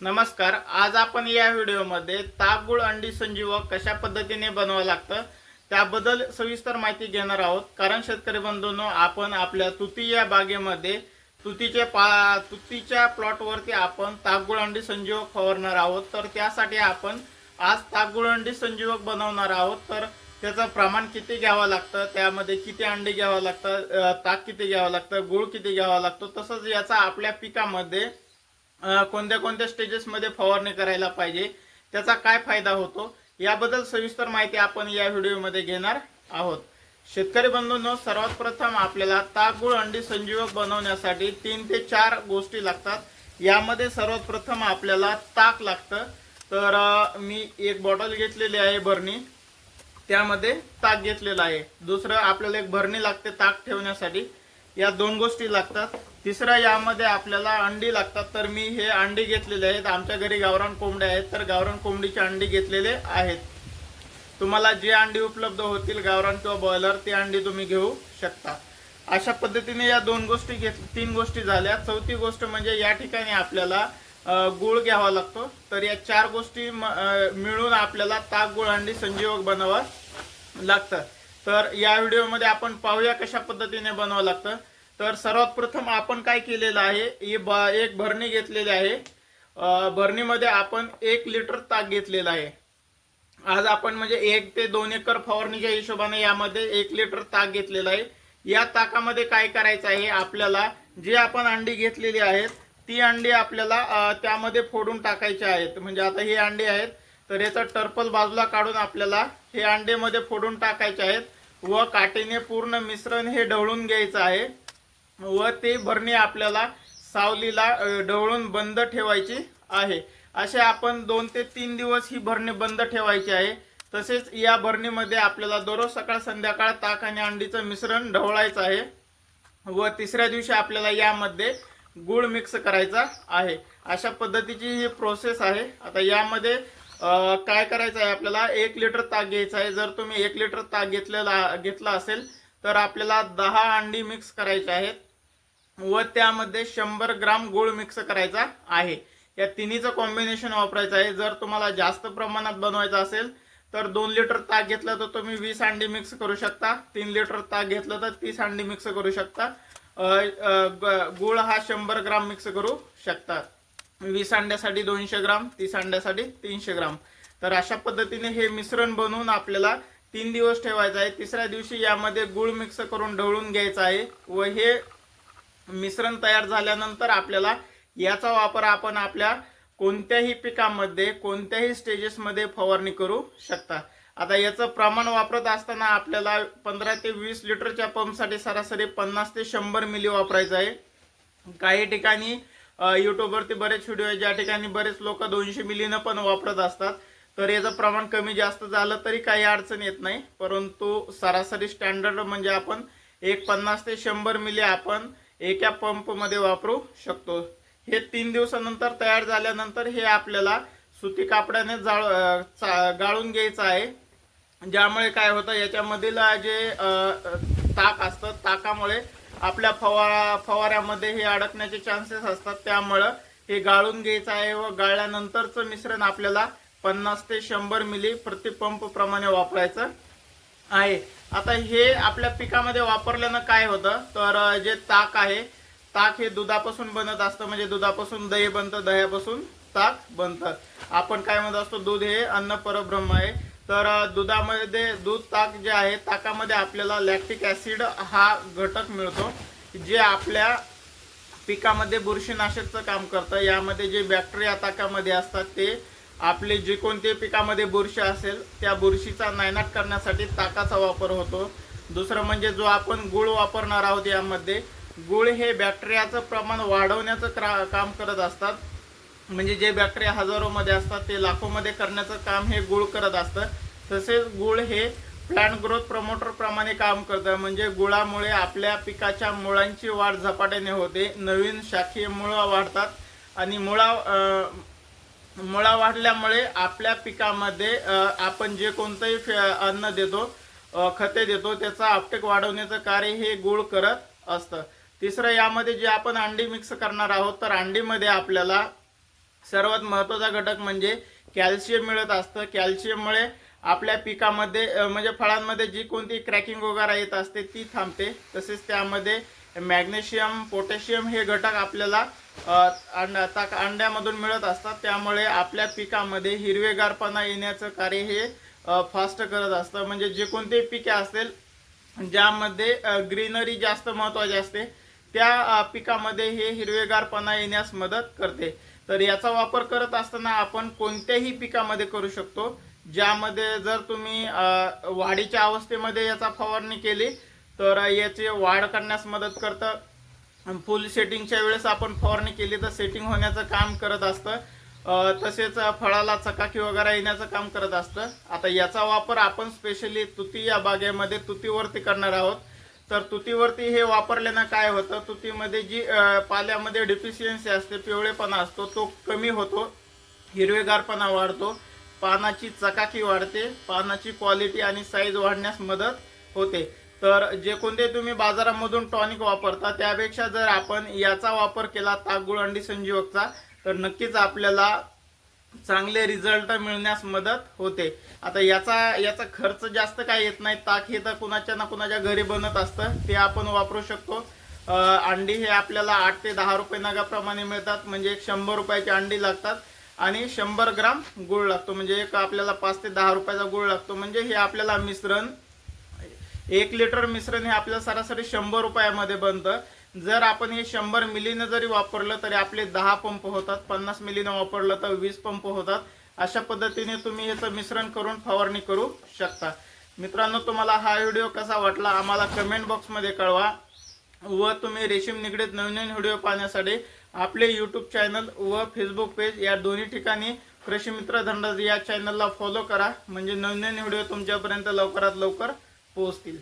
नमस्कार आज आपण या व्हिडिओमध्ये ताक अंडी संजीवक कशा पद्धतीने बनवावं लागतं त्याबद्दल सविस्तर माहिती घेणार आहोत. कारण शेतकरी बंधूंनो आपण आपल्या तुती या बागेमध्ये तुतीचे पा तुतीच्या प्लॉटवरती आपण ताकगुळ अंडी संजीवक फवारणार आहोत. तर त्यासाठी आपण आज ताकगुळ अंडी संजीवक बनवणार आहोत. तर त्याचं प्रमाण किती घ्यावं लागतं त्यामध्ये किती अंडी घ्यावं लागतं ताक किती घ्यावं लागतं गुळ किती घ्यावा लागतो तसंच याचा आपल्या पिकामध्ये कोणत्या कोणत्या स्टेजेसमध्ये फवारणी करायला पाहिजे त्याचा काय फायदा होतो याबद्दल सविस्तर माहिती आपण या व्हिडिओमध्ये घेणार आहोत. शेतकरी बंधूंनो सर्वात प्रथम आपल्याला ताकगुळ अंडी संजीवक बनवण्यासाठी तीन ते चार गोष्टी लागतात. यामध्ये सर्वात प्रथम आपल्याला ताक लागतं. तर मी एक बॉटल घेतलेली आहे भरणी. त्यामध्ये ताक घेतलेलं आहे. दुसरं आपल्याला एक भरणी लागते ताक ठेवण्यासाठी. या दोन गोष्टी लागतात. तिसरं यामध्ये आपल्याला अंडी लागतात. तर मी हे अंडी घेतलेले आहेत. आमच्या घरी गावरान कोंबड्या आहेत. तर गावरान कोंबडीचे अंडी घेतलेले आहेत. तुम्हाला जे अंडी उपलब्ध होतील गावरान किंवा बॉयलर ती अंडी तुम्ही घेऊ शकता. अशा पद्धतीने या दोन गोष्टी घेत तीन गोष्टी झाल्या. चौथी गोष्ट म्हणजे या ठिकाणी आपल्याला गुळ घ्यावा लागतो. तर या चार गोष्टी म- मिळून आपल्याला ताक गुळ अंडी संजीवक बनवावं लागतं तर या व्हिडिओमध्ये आपण पाहूया कशा पद्धतीने बनवावं लागतं. तर सर्वात प्रथम आपण काय केलेलं आहे ही एक भरणी घेतलेली आहे. भरणीमध्ये आपण एक लिटर ताक घेतलेला आहे. आज आपण म्हणजे एक ते दोन एकर फवारणीच्या हिशोबाने यामध्ये एक लिटर ताक घेतलेला आहे. या ताकामध्ये काय करायचं आहे आपल्याला जे आपण अंडी घेतलेली आहेत ती अंडी आपल्याला त्यामध्ये फोडून टाकायची आहेत. म्हणजे आता ही अंडी आहेत तर याचा टर्पल बाजूला काढून आपल्याला हे अंडेमध्ये फोडून टाकायचे आहेत. व काठीने पूर्ण मिश्रण हे ढवळून घ्यायचं आहे. व ते भरणी आपल्याला सावलीला ढवळून बंद ठेवायची आहे. असे आपण दोन ते तीन दिवस ही भरणी बंद ठेवायची आहे. तसेच या भरणीमध्ये आपल्याला दररोज सकाळ संध्याकाळ ताक आणि अंडीचं मिश्रण ढवळायचं आहे. व तिसऱ्या दिवशी आपल्याला यामध्ये गुळ मिक्स करायचा आहे. अशा पद्धतीची ही प्रोसेस आहे. आता यामध्ये काय करायचं आहे आपल्याला? एक लिटर ताक घ्यायचं आहे. जर तुम्ही एक लिटर ताक घेतलेला घेतला असेल तर आपल्याला दहा अंडी मिक्स करायचे आहेत. व त्यामध्ये शंभर ग्राम गुळ मिक्स करायचा आहे. या तिन्हीचं कॉम्बिनेशन वापरायचं आहे. जर तुम्हाला जास्त प्रमाणात बनवायचं असेल तर दोन लिटर ताक घेतलं तर तुम्ही वीस अंडी मिक्स करू शकता. तीन लिटर ताक घेतलं तर तीस अंडी मिक्स करू शकता. ग- गुळ हा शंभर ग्राम मिक्स करू शकतात वीस अंड्यासाठी दोनशे ग्राम तीस अंड्यासाठी तीनशे ग्राम. तर अशा पद्धतीने हे मिश्रण बनवून आपल्याला तीन दिवस ठेवायचं आहे. तिसऱ्या दिवशी यामध्ये गुळ मिक्स करून ढवळून घ्यायचं आहे व हे मिश्रण तयार झाल्यानंतर आपल्याला याचा वापर आपण आपल्या कोणत्याही पिकामध्ये कोणत्याही स्टेजेसमध्ये फवारणी करू शकता. आता याचं प्रमाण वापरत असताना आपल्याला पंधरा ते वीस लिटरच्या पंपसाठी सरासरी पन्नास ते शंभर मिली वापरायचं आहे. काही ठिकाणी युट्यूबवरती बरेच व्हिडिओ आहेत ज्या ठिकाणी बरेच लोक दोनशे मिलीनं पण वापरत असतात. तर याचं प्रमाण कमी जास्त झालं तरी काही अडचण येत नाही. परंतु सरासरी स्टँडर्ड म्हणजे आपण एक पन्नास ते शंभर मिली आपण एका पंपमध्ये वापरू शकतो. हे तीन दिवसानंतर तयार झाल्यानंतर हे आपल्याला सुती कापडाने जाळ चा- गाळून घ्यायचं आहे. ज्यामुळे काय होतं याच्यामधील जे ताक असतं ताकामुळे आपल्या फवारा फवाऱ्यामध्ये हे अडकण्याचे चान्सेस असतात. त्यामुळं हे गाळून घ्यायचं आहे व गाळल्यानंतरचं मिश्रण आपल्याला पन्नास ते शंभर मिली प्रति पंप प्रमाणे वापरायचं आहे. आता हे आपल्या पिकामध्ये वापरल्यानं काय होतं? तर जे ताक आहे ताक हे दुधापासून बनत असतं. म्हणजे दुधापासून दही बनतं दह्यापासून ताक बनतं. आपण काय म्हणत असतो? दूध हे अन्न परब्रह्म आहे. तर दुधामध्ये दूध ताक जे आहे ताकामध्ये आपल्याला लॅक्टिक ॲसिड हा घटक मिळतो जे आपल्या पिकामध्ये बुरशीनाशकचं काम करतं. यामध्ये जे बॅक्टेरिया ताकामध्ये असतात ते आपले जे कोणते पिकामध्ये बुरशी असेल त्या बुरशीचा नायनाट करण्यासाठी ताकाचा वापर होतो. दुसरं म्हणजे जो आपण गुळ वापरणार आहोत यामध्ये गुळ हे बॅक्टेरियाचं प्रमाण वाढवण्याचं क्रा काम करत असतात. म्हणजे जे बॅक्टेरिया हजारोमध्ये असतात ते लाखोमध्ये करण्याचं काम हे गुळ करत असतं. तसेच गुळ हे प्लांट ग्रोथ प्रमोटरप्रमाणे काम करतं. म्हणजे गुळामुळे आपल्या पिकाच्या मुळांची वाढ झपाट्याने होते. नवीन शाखीय मुळं वाढतात. आणि मुळा मुळा वाढल्यामुळे आपल्या पिकामध्ये आपण जे कोणतंही फे- अन्न देतो खते देतो त्याचा आपटेक वाढवण्याचं कार्य हे गुळ करत असतं. तिसरं यामध्ये जे आपण अंडी मिक्स करणार आहोत तर अंडीमध्ये आपल्याला सर्वात महत्त्वाचा घटक म्हणजे कॅल्शियम मिळत असतं. कॅल्शियममुळे आपल्या पिकामध्ये म्हणजे फळांमध्ये जी कोणती क्रॅकिंग वगैरे येत असते ती थांबते. तसेच त्यामध्ये मॅग्नेशियम पोटॅशियम हे घटक आपल्याला अंडा ताक अंड्यामधून मिळत असतात. त्यामुळे आपल्या पिकामध्ये हिरवेगारपणा येण्याचं कार्य हे फास्ट करत असतं. म्हणजे जे कोणते पिके असतील ज्यामध्ये ग्रीनरी जास्त महत्त्वाची असते त्या पिकामध्ये हे हिरवेगारपणा येण्यास मदत करते. तर याचा वापर करत असताना आपण कोणत्याही पिकामध्ये करू शकतो ज्यामध्ये जर तुम्ही वाढीच्या अवस्थेमध्ये याचा फवारणी केली तर याची वाढ करण्यास मदत करतं. फुल सेटिंगच्या वेळेस आपण फवारणी केली तर सेटिंग होण्याचं काम करत असतं. तसेच फळाला चकाकी वगैरे येण्याचं काम करत असतं. आता याचा वापर आपण स्पेशली तुती या बागेमध्ये तुतीवरती करणार आहोत. तर तुतीवरती हे वापरल्यानं काय होतं? तुतीमध्ये जी पाल्यामध्ये डिफिशियन्सी असते पिवळेपणा असतो तो कमी होतो हिरवेगारपणा वाढतो पानाची चकाकी वाढते पानाची क्वालिटी आणि साईज वाढण्यास मदत होते. तर जे कोणते तुम्ही बाजारामधून टॉनिक वापरता त्यापेक्षा जर आपण याचा वापर केला ताकगुळ अंडी संजीवकचा तर नक्कीच आपल्याला चांगले रिझल्ट मिळण्यास मदत होते. आता याचा याचा खर्च जास्त काय येत नाही. ताक हे तर कुणाच्या ना कुणाच्या घरी बनत असतं. ते आपण वापरू शकतो. अंडी हे आपल्याला आठ ते दहा रुपये नगाप्रमाणे मिळतात. म्हणजे एक शंभर रुपयाची अंडी लागतात. आणि शंभर ग्राम गुळ लागतो. म्हणजे एक आपल्याला पाच ते दहा रुपयाचा गुळ लागतो. म्हणजे हे आपल्याला मिश्रण एक लिटर मिश्रण हे आपल्याला सरासरी शंभर रुपयामध्ये बनतं. जर आपण हे शंभर मिलीनं जरी वापरलं तरी आपले दहा पंप होतात पन्नास मिलीनं वापरलं तर वीस पंप होतात. अशा पद्धतीने तुम्ही याचं मिश्रण करून फवारणी करू शकता. मित्रांनो तुम्हाला हा व्हिडिओ कसा वाटला आम्हाला कमेंट बॉक्समध्ये कळवा. व तुम्ही रेशीम निगडीत नवीन नवीन व्हिडिओ पाहण्यासाठी आपले यूट्यूब चॅनल व फेसबुक पेज या दोन्ही ठिकाणी कृषी मित्र धंदा या चॅनलला फॉलो करा. म्हणजे नवीन नवीन व्हिडिओ तुमच्यापर्यंत लवकरात लवकर पोहोचतील.